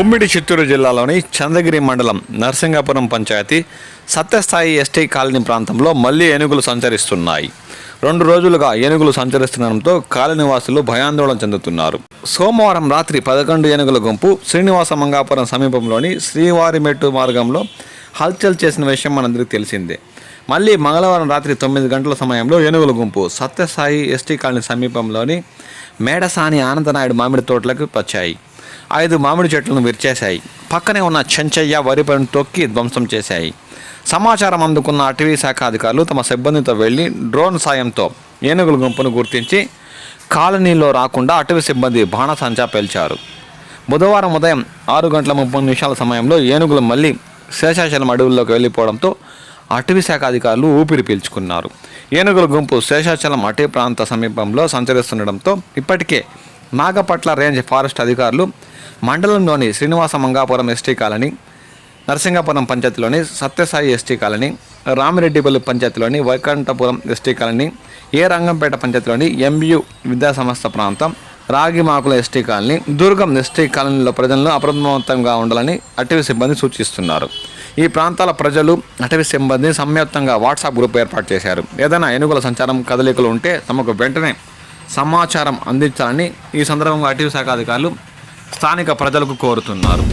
ఉమ్మిడి చిత్తూరు జిల్లాలోని చంద్రగిరి మండలం Narasingapuram panchayat సత్యస్థాయి ST colony ప్రాంతంలో మళ్ళీ ఏనుగులు సంచరిస్తున్నాయి. రెండు రోజులుగా ఏనుగులు సంచరిస్తుండటంతో కాలనివాసులు భయాందోళన చెందుతున్నారు. సోమవారం రాత్రి పదకొండు ఏనుగుల గుంపు శ్రీనివాస మంగాపురం సమీపంలోని శ్రీవారిమెట్టు మార్గంలో హల్చల్ చేసిన విషయం మనందరికీ తెలిసిందే. మళ్ళీ మంగళవారం రాత్రి తొమ్మిది గంటల సమయంలో ఏనుగుల గుంపు సత్యసాయి ఎస్టీ కాలనీ సమీపంలోని మేడసాని ఆనందనాయుడు మామిడి తోటలకు వచ్చాయి. ఐదు మామిడి చెట్లను విరిచేశాయి. పక్కనే ఉన్న చెంచయ్య వరి పని తొక్కి ధ్వంసం చేశాయి. సమాచారం అందుకున్న అటవీ శాఖ అధికారులు తమ సిబ్బందితో వెళ్ళి డ్రోన్ సాయంతో ఏనుగుల గుంపును గుర్తించి కాలనీలో రాకుండా అటవీ సిబ్బంది బాణసంచా పేల్చారు. బుధవారం ఉదయం ఆరు గంటల ముప్పై నిమిషాల సమయంలో ఏనుగులు మళ్ళీ శేషాచలం అడవుల్లోకి వెళ్ళిపోవడంతో అటవీ శాఖ అధికారులు ఊపిరి పీల్చుకున్నారు. ఏనుగుల గుంపు శేషాచలం అటవీ ప్రాంత సమీపంలో సంచరిస్తుండడంతో ఇప్పటికే నాగపట్ల రేంజ్ ఫారెస్ట్ అధికారులు మండలంలోని శ్రీనివాస మంగాపురం ఎస్టీ కాలనీ నరసింగాపురం పంచాయతీలోని Sathya Sai ST colony Ramireddipalli పంచాయతీలోని Vaikunthapuram ST colony A Rangampet పంచాయతీలోని ఎంయు విద్యాసంస్థ ప్రాంతం Ragimakula ST colony Durgam ST కాలనీలో ప్రజలను అప్రమత్తంగా ఉండాలని అటవీ సిబ్బంది సూచిస్తున్నారు. ఈ ప్రాంతాల ప్రజలు అటవీ సిబ్బంది సంయుక్తంగా వాట్సాప్ గ్రూప్ ఏర్పాటు చేశారు. ఏదైనా ఏనుగుల సంచారం కదలికలు ఉంటే తమకు వెంటనే సమాచారం అందించాలని ఈ సందర్భంగా అటవీ శాఖ అధికారులు స్థానిక ప్రజలకు కోరుతున్నారు.